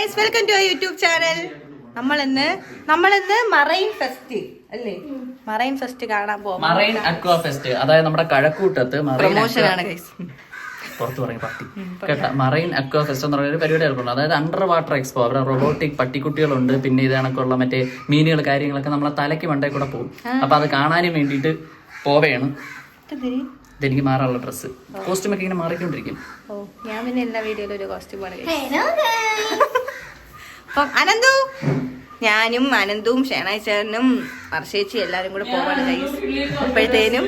Guys welcome to YouTube channel. നമ്മൾ ഇന്ന് നമ്മൾ ഇന്ന് മറൈൻ ഫെസ്റ്റ് അല്ലേ? മറൈൻ ഫെസ്റ്റ് കാണാൻ പോവാം. Marine aqua fest. അതായത് നമ്മുടെ കഴക്കൂട്ടത്ത് പ്രൊമോഷൻ ആണ് ഗൈസ്. പുറത്ത് പറയും പട്ടി. കേട്ട മറൈൻ അക്വാ ഫെസ്റ്റ് എന്ന് പറയുന്ന ഒരു പരിപാടി ഏർപ്പെടുന്നു അതായത് അണ്ടർ വാട്ടർ എക്സ്പോ അവിടെ റോബോട്ടിക് പട്ടിക്കുട്ടികളുണ്ട്. പിന്നെ ഇത് കണക്കുള്ള മറ്റേ മീനുകൾ കാര്യങ്ങളൊക്കെ നമ്മളെ തലയ്ക്ക് മണ്ടേ കൂടെ പോകും. അപ്പൊ അത് കാണാനും വേണ്ടിട്ട് പോവേണ്. ഇതെനിക്ക് മാറാനുള്ള ഡ്രസ്സ്. കോസ്റ്റ്യൂം ഒക്കെ ഇങ്ങനെ മാറിക്കൊണ്ടിരിക്കും. ഓ ഞാൻ പിന്നെ എല്ലാ വീഡിയോയിലും ഒരു കോസ്റ്റ്യൂം ആണ് guys. അപ്പം അനന്തു? ഞാനും അനന്തും ഷേണായി ചേട്ടനും വർഷേച്ചി എല്ലാരും കൂടെ പോവാണ് ഗൈസ് ഇപ്പോഴത്തേനും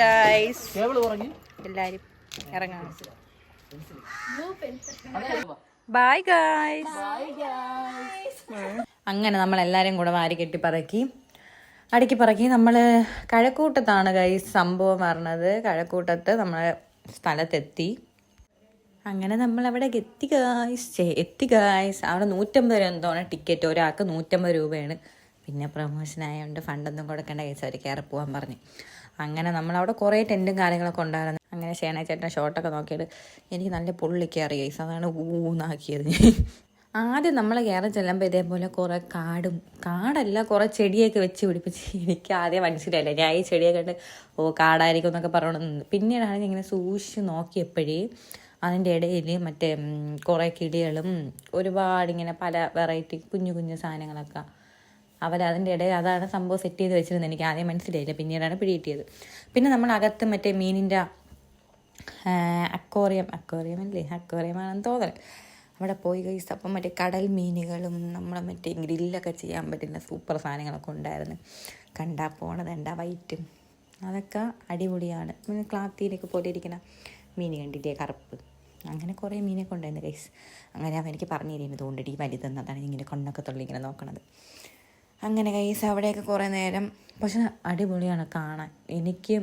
ഗൈസ് എല്ലാരും ഇറങ്ങാം. ബൈ ഗൈസ് അങ്ങനെ നമ്മൾ എല്ലാരും കൂടെ വാരി കെട്ടി പറക്കി. അടുക്കി പറക്കി. നമ്മൾ കഴക്കൂട്ടത്താണ് ഗൈസ് സംഭവം പറഞ്ഞത്. കഴക്കൂട്ടത്ത് നമ്മളെ സ്ഥലത്തെത്തി. അങ്ങനെ നമ്മൾ അവിടെ എത്തി ഗായ്സ് എത്തി ഗായ്സ് അവിടെ നൂറ്റമ്പത് രൂപ എന്തോണ് ടിക്കറ്റ് ഒരാൾക്ക് നൂറ്റമ്പത് രൂപയാണ്. പിന്നെ പ്രൊമോഷൻ ആയതുകൊണ്ട് ഫണ്ടൊന്നും കൊടുക്കേണ്ട കേസ് അവർ കയറി പോകാൻ പറഞ്ഞു. അങ്ങനെ നമ്മൾ അവിടെ കുറേ ടെന്റും കാര്യങ്ങളൊക്കെ ഉണ്ടായിരുന്നു. അങ്ങനെ ശേന ചേട്ടൻ ഷോട്ടൊക്കെ നോക്കിയിട്ട് എനിക്ക് നല്ല പൊള്ളിക്ക് അറിയാം ഗൈസ് അതാണ് ഊന്നാക്കിയത്. ആദ്യം നമ്മൾ കയറി ചെല്ലുമ്പോൾ ഇതേപോലെ കുറേ കാടും കാടല്ല കുറേ ചെടിയൊക്കെ വെച്ച് പിടിപ്പിച്ച് എനിക്ക് ആദ്യം മനസ്സിലായില്ല. ഞാൻ ഈ ചെടിയൊക്കെ കണ്ട് ഓ കാടായിരിക്കും എന്നൊക്കെ പറഞ്ഞു. പിന്നീടാണ് ഞാൻ ഇങ്ങനെ സൂക്ഷിച്ച് നോക്കിയപ്പോഴേ അതിന്റെ ഇടയിൽ മറ്റേ കുറേ കിളികളും ഒരുപാട് ഇങ്ങനെ പല വെറൈറ്റി കുഞ്ഞു കുഞ്ഞു സാധനങ്ങളൊക്കെ. അവർ അതിന്റെ ഇടയിൽ അതാണ് സംഭവം സെറ്റ് ചെയ്ത് വെച്ചിരുന്നത് എനിക്ക് ആദ്യം മനസ്സിലായില്ല. പിന്നീടാണ് പിടികിട്ടിയത്. പിന്നെ നമ്മൾ അകത്ത് മറ്റേ മീനിന്റെ അക്വോറിയം അക്വോറിയം അല്ലേ? അക്വോറിയം ആണെന്ന് തോന്നൽ അവിടെ പോയി കഴിച്ച് അപ്പം മറ്റേ കടൽ മീനുകളും നമ്മളെ മറ്റേ ഗ്രില്ലൊക്കെ ചെയ്യാൻ പറ്റുന്ന സൂപ്പർ സാധനങ്ങളൊക്കെ ഉണ്ടായിരുന്നു. കണ്ടാൽ പോണത് എന്താ വൈറ്റും? അതൊക്കെ അടിപൊളിയാണ്. പിന്നെ ക്ലാത്തീനൊക്കെ പോലെ ഇരിക്കുന്ന മീൻ കണ്ടില്ലേ കറുപ്പ്. അങ്ങനെ കുറേ മീനെ കൊണ്ടുവന്നു ഗൈസ് അങ്ങനെ അവൻ എനിക്ക് പറഞ്ഞു തരുന്നത് തോണ്ടടി വലുതെന്ന്. അതാണ് ഇങ്ങനെ കണ്ണൊക്കെ തുള്ളി ഇങ്ങനെ നോക്കണത്. അങ്ങനെ ഗൈസ് അവിടെയൊക്കെ കുറേ നേരം. പക്ഷെ അടിപൊളിയാണ് കാണാൻ. എനിക്ക്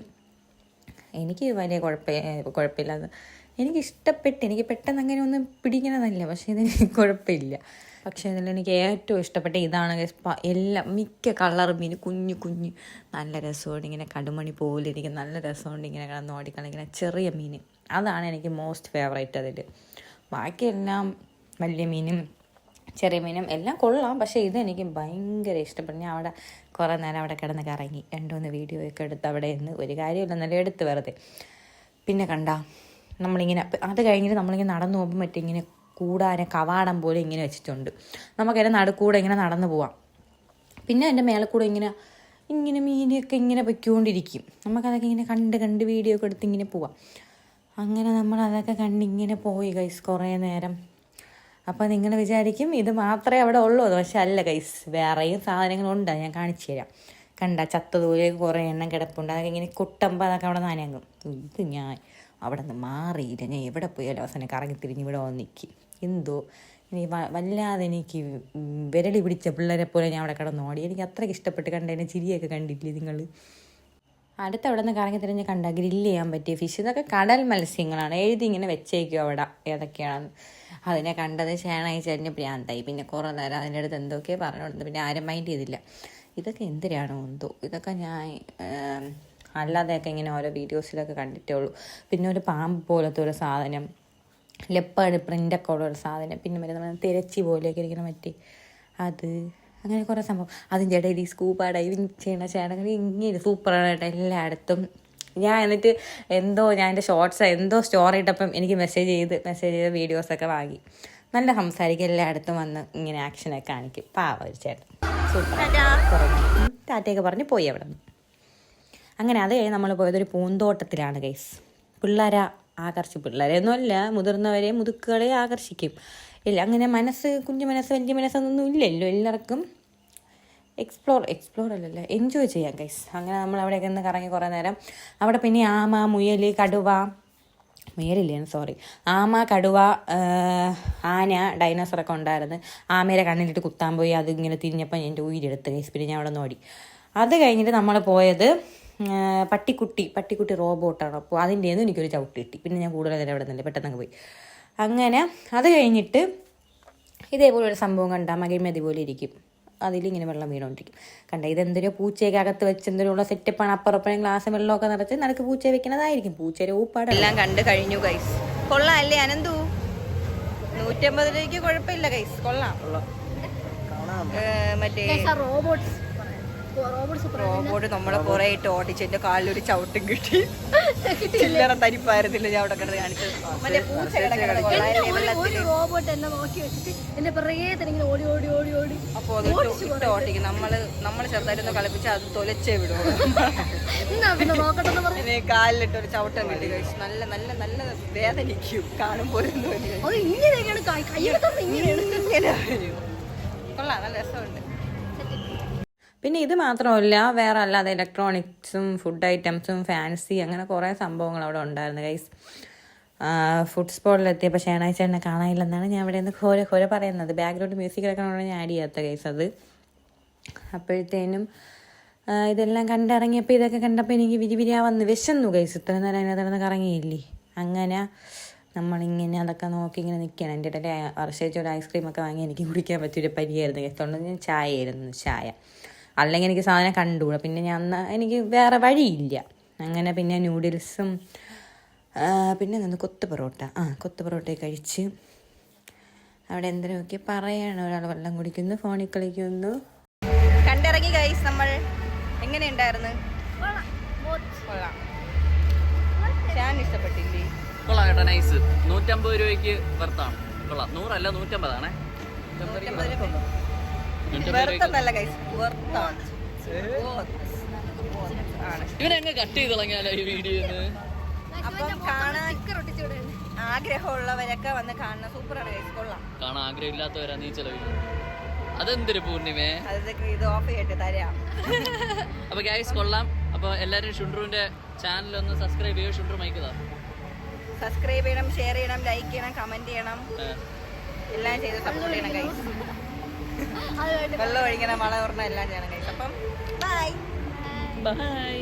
എനിക്ക് വലിയ കുഴപ്പ കുഴപ്പമില്ലാതെ. എനിക്ക് ഇഷ്ടപ്പെട്ട് എനിക്ക് പെട്ടെന്ന് അങ്ങനെ ഒന്നും പിടിക്കണതല്ല. പക്ഷേ ഇതിന് കുഴപ്പമില്ല. പക്ഷേ ഇതിൽ എനിക്ക് ഏറ്റവും ഇഷ്ടപ്പെട്ട ഇതാണ്. എല്ലാം മിക്ക കളർ മീൻ കുഞ്ഞു കുഞ്ഞു. നല്ല രസമുണ്ട് ഇങ്ങനെ കടുമണി പോലെ ഇരിക്കും നല്ല രസമുണ്ട് ഇങ്ങനെ കിടന്ന് ഇങ്ങനെ ചെറിയ മീൻ. അതാണ് എനിക്ക് മോസ്റ്റ് ഫേവറേറ്റ് അതിൽ. ബാക്കിയെല്ലാം വലിയ മീനും ചെറിയ മീനും എല്ലാം കൊള്ളാം. പക്ഷേ ഇതെനിക്ക് ഭയങ്കര ഇഷ്ടപ്പെട്ടു. ഞാൻ അവിടെ കുറേ നേരം അവിടെ കിടന്ന് കറങ്ങി. രണ്ടുമൂന്ന് വീഡിയോ ഒക്കെ എടുത്ത് അവിടെ നിന്ന് ഒരു കാര്യമില്ല നല്ല എടുത്ത് വെറുതെ. പിന്നെ കണ്ട നമ്മളിങ്ങനെ അത് കഴിഞ്ഞിട്ട് നമ്മളിങ്ങനെ നടന്നു പോകുമ്പോൾ മറ്റേ ഇങ്ങനെ കൂടാനെ കവാടം പോലെ ഇങ്ങനെ വെച്ചിട്ടുണ്ട്. നമുക്കതിന്റെ നടുക്കൂടെ ഇങ്ങനെ നടന്നു പോവാം. പിന്നെ അതിന്റെ മേലെ കൂടെ ഇങ്ങനെ ഇങ്ങനെ മീനൊക്കെ ഇങ്ങനെ പൊയ്ക്കൊണ്ടിരിക്കും. നമുക്കതൊക്കെ ഇങ്ങനെ കണ്ട് കണ്ട് വീഡിയോ ഒക്കെ എടുത്ത് ഇങ്ങനെ പോവാം. അങ്ങനെ നമ്മൾ അതൊക്കെ കണ്ടിങ്ങനെ പോയി ഗൈസ് കുറേ നേരം. അപ്പോൾ നിങ്ങൾ വിചാരിക്കും ഇത് മാത്രമേ അവിടെ ഉള്ളൂ. പക്ഷെ അല്ല ഗൈസ് വേറെയും സാധനങ്ങളുണ്ട്. ഞാൻ കാണിച്ചു തരാം. കണ്ട ചത്തതൂരെ കുറേ എണ്ണം കിടപ്പുണ്ട്. അതൊക്കെ ഇങ്ങനെ കുട്ടമ്പ അതൊക്കെ അവിടെ നനങ്ങും ഇത് ഞാൻ അവിടെ നിന്ന് മാറിയില്ല. ഞാൻ എവിടെ പോയാലും അവസാനം കറങ്ങി തിരിഞ്ഞ് ഇവിടെ വന്ന് നിൽക്കും എന്തോ? ഇനി വല്ലാതെ എനിക്ക് വിരളി പിടിച്ച പിള്ളേരെ പോലെ ഞാൻ അവിടെ കിടന്നോടി എനിക്ക് അത്രയ്ക്ക് ഇഷ്ടപ്പെട്ട് കണ്ടതിനെ ചിരിയൊക്കെ കണ്ടിട്ടില്ലേ നിങ്ങൾ അടുത്ത് അവിടെ നിന്ന് കറങ്ങി തിരിഞ്ഞ് കണ്ട ഗ്രില്ല് ചെയ്യാൻ പറ്റിയ ഫിഷ് ഇതൊക്കെ കടൽ മത്സ്യങ്ങളാണ്. എഴുതി ഇങ്ങനെ വെച്ചേക്കും അവിടെ ഏതൊക്കെയാണെന്ന്. അതിനെ കണ്ടത് ശേണായി ചേട്ടന് പ്രാന്തായി. പിന്നെ കുറേ നേരം അതിന്റെ അടുത്ത് എന്തൊക്കെയോ പറഞ്ഞു കൊടുത്തു പിന്നെ ആരും മൈൻഡ് ചെയ്തില്ല. ഇതൊക്കെ എന്തിനാണോ എന്തോ ഇതൊക്കെ ഞാൻ അല്ലാതെയൊക്കെ ഇങ്ങനെ ഓരോ വീഡിയോസിലൊക്കെ കണ്ടിട്ടേ ഉള്ളൂ. പിന്നെ ഒരു പാമ്പ് പോലത്തെ ഒരു സാധനം. ലെപ്പേഡ് പ്രിന്റൊക്കെ ഉള്ള ഒരു സാധനം. പിന്നെ നമ്മുടെ തിരച്ചി പോലെയൊക്കെ ഇരിക്കുന്ന മറ്റേ അത്. അങ്ങനെ കുറേ സംഭവം. അതിന്റെ ഇടയിൽ ഈ സ്കൂബ ഡൈവിങ് ചെയ്യണ ചേട്ടങ്ങൾ ഇങ്ങനെ സൂപ്പറാണ് കേട്ടോ എല്ലായിടത്തും. ഞാൻ എന്നിട്ട് എന്തോ ഞാൻ എന്റെ ഷോർട്സ് എന്തോ സ്റ്റോറി ഇട്ടപ്പം എനിക്ക് മെസ്സേജ് ചെയ്ത് മെസ്സേജ് ചെയ്ത് വീഡിയോസൊക്കെ വാങ്ങി. നല്ല സംസാരിക്കും എല്ലായിടത്തും വന്ന് ഇങ്ങനെ ആക്ഷനൊക്കെ കാണിക്കും. പാവ ഒരു ചേട്ടൻ. സൂപ്പർ ടാറ്റയൊക്കെ പറഞ്ഞ് പോയി അവിടെ നിന്ന്. അങ്ങനെ അത് കഴിഞ്ഞ് നമ്മൾ പോയത് ഒരു പൂന്തോട്ടത്തിലാണ് ഗൈസ് പിള്ളേരെ ആകർഷിക്കും പിള്ളേരെയൊന്നുമല്ല മുതിർന്നവരെ മുതുക്കുകളെ ആകർഷിക്കും. ഇല്ല അങ്ങനെ മനസ്സ് കുഞ്ഞു മനസ്സ് വലിയ മനസ്സൊന്നും ഇല്ലല്ലോ എല്ലാവർക്കും എക്സ്പ്ലോർ എക്സ്പ്ലോർ അല്ലല്ലോ എൻജോയ് ചെയ്യാം ഗൈസ് അങ്ങനെ നമ്മൾ അവിടെയൊക്കെ ഒന്ന് കറങ്ങി കുറേ നേരം. അവിടെ പിന്നെ ആമ മുയൽ കടുവ മുയലില്ലേ സോറി ആമ കടുവ ആന ഡൈനോസറൊക്കെ ഉണ്ടായിരുന്നു. ആമയുടെ കണ്ണിലിട്ട് കുത്താൻ പോയി അത് ഇങ്ങനെ തിരിഞ്ഞപ്പോൾ എന്റെ ഉയിരെടുത്ത് ഗൈസ് പിന്നെ ഞാൻ അവിടെ ഓടി. അത് കഴിഞ്ഞിട്ട് നമ്മൾ പോയത് പട്ടിക്കുട്ടി പട്ടിക്കുട്ടി റോബോട്ടാണ്. അപ്പോൾ അതിന്റെ ഒന്നും എനിക്കൊരു ചവിട്ട് കിട്ടി. പിന്നെ ഞാൻ കൂടുതൽ നേരം അവിടെ നിന്നില്ല. പെട്ടെന്ന് പോയി. അങ്ങനെ അത് കഴിഞ്ഞിട്ട് ഇതേപോലെ ഒരു സംഭവം കണ്ടാൽ മകിഴ്മതി പോലെ ഇരിക്കും. അതിലിങ്ങനെ വെള്ളം വീണോണ്ടിരിക്കും. കണ്ട ഇതെന്തൊരു പൂച്ചയൊക്കെ അകത്ത് വെച്ച് എന്തൊരു സെറ്റപ്പാണ്. അപ്പുറപ്പുറം ഗ്ലാസ് വെള്ളമൊക്കെ നിറച്ച് നിനക്ക് പൂച്ച വെക്കണതായിരിക്കും. പൂച്ചയുടെ ഊപ്പാട് എല്ലാം കണ്ട് കഴിഞ്ഞു ഗൈസ് കൊള്ളാം അല്ലേ അനന്തു? നൂറ്റമ്പത് രൂപയ്ക്ക് കുഴപ്പമില്ല കൈസ് കൊള്ളാം. മറ്റേ റോബോട്ട്സ് റോബോട്ട് നമ്മളെ കുറെ ഇട്ട് ഓടിച്ച് എന്റെ കാലിലൊരു ചവിട്ടും കിട്ടി. ചില്ലറ തരിപ്പായിരുന്നില്ല ഞാൻ അവിടെ കിടന്ന് കാണിച്ചത്. റോബോട്ട് എന്നെ നോക്കി വെച്ചിട്ട് എന്നെ പിറകെ തന്നെ ഓടി ഓടി ഓടി ഓടി. അപ്പൊ അതിട്ട് ഇട്ട് ഇട്ട് ഓട്ടിക്കും നമ്മൾ നമ്മൾ ചെറുതായിട്ടൊന്ന് കളിപ്പിച്ച് അത് തൊലച്ചേ വിടും. കാലിലിട്ട് ഒരു ചവിട്ടം കിട്ടി. കഴിച്ചു നല്ല നല്ല നല്ല വേദനിക്കും. കാണുമ്പോൾ ഇങ്ങനെയൊക്കെയാണ് കൊള്ളാം നല്ല രസമുണ്ട്. പിന്നെ ഇത് മാത്രമല്ല വേറെ അല്ലാതെ ഇലക്ട്രോണിക്സും ഫുഡ് ഐറ്റംസും ഫാൻസി അങ്ങനെ കുറേ സംഭവങ്ങൾ അവിടെ ഉണ്ടായിരുന്നു ഗൈസ് ഫുഡ് സ്പോട്ടിലെത്തിയപ്പോൾ ഷേണാഴ്ചേട്ടനെ കാണാനില്ലെന്നാണ് ഞാൻ ഇവിടെ നിന്ന് ഘോര ഘോര പറയുന്നത്. ബാക്ക്ഗ്രൗണ്ട് മ്യൂസിക് വെക്കണമെന്നാണ് ഞാൻ ആഡ് ചെയ്യാത്ത ഗൈസ് അത്. അപ്പോഴത്തേനും ഇതെല്ലാം കണ്ടിറങ്ങിയപ്പോൾ ഇതൊക്കെ കണ്ടപ്പോൾ എനിക്ക് വിരിവിരിയാ വന്ന് വിശന്നു ഗൈസ് ഇത്ര നേരം അതിനകത്ത് കിടന്ന് കറങ്ങിയില്ലേ? അങ്ങനെ നമ്മളിങ്ങനെ അതൊക്കെ നോക്കി ഇങ്ങനെ നിൽക്കണം എന്റെ ഇടയിൽ വർഷം ഒരു ഐസ്ക്രീമൊക്കെ വാങ്ങി എനിക്ക് കുടിക്കാൻ പറ്റിയൊരു പരിയായിരുന്നു ഗൈസ് അതുകൊണ്ട് ഞാൻ ചായ ആയിരുന്നു ചായ. അല്ലെങ്കിൽ എനിക്ക് സാധനം കണ്ടുകൂടാ. പിന്നെ ഞാൻ എനിക്ക് വേറെ വഴിയില്ല. അങ്ങനെ പിന്നെ നൂഡിൽസും പിന്നെ നിന്ന് കൊത്തു പൊറോട്ട. ആ കൊത്തു പൊറോട്ട കഴിച്ച് അവിടെ എന്തിനൊക്കെ പറയാണ് ഒരാൾ വെള്ളം കുടിക്കുന്നു ഫോണിൽ കളിക്കുന്നു. കണ്ടിറങ്ങി ഗൈസ് നമ്മൾ എങ്ങനെയുണ്ടായിരുന്നു? ഞാൻ ഇഷ്ടപ്പെട്ടില്ലേ? കൊള്ളാം കേട്ടോ നൈസ് നൂറ്റമ്പത് രൂപയ്ക്ക് വർത്താണ് കൊള്ളാം. നൂറല്ല നൂറ്റമ്പതാണേ. നൂറ്റമ്പത് രൂപയ്ക്ക് ഇവനെങ്ങ് കട്ട് ചെയ്ത് കളഞ്ഞാലോ ഈ വീഡിയോ അപ്പം കാണാൻ ആഗ്രഹമുള്ളവരൊക്കെ വന്ന് കാണുന്ന സൂപ്പറാണ് കൊള്ളാം. കാണാൻ ആഗ്രഹമില്ലാത്തവരാ നീ ചെലവ് അതെന്തൊരു പൂർണിമേ? ഇത് ഓഫ് ചെയ്തിട്ട് തരാം. അപ്പൊ ഗൈസ് കൊള്ളാം. അപ്പൊ എല്ലാരും ഷുണ്ട്രുവിന്റെ ചാനൽ ഒന്ന് സബ്സ്ക്രൈബ് ചെയ്യുക ഷുണ്ട്രു മൈക്കതാ സബ്സ്ക്രൈബ് ചെയ്യണം ഷെയർ ചെയ്യണം ലൈക്ക് ചെയ്യണം കമന്റ് ചെയ്യണം. എല്ലാം ചെയ്ത് സപ്പോർട്ട് ചെയ്യണം ഗൈസ് വെള്ളം ഒഴിക്കണ മഴ ഓർമ്മ എല്ലാം ചെയ്യണം ഗൈസ് അപ്പം ബൈ ബൈ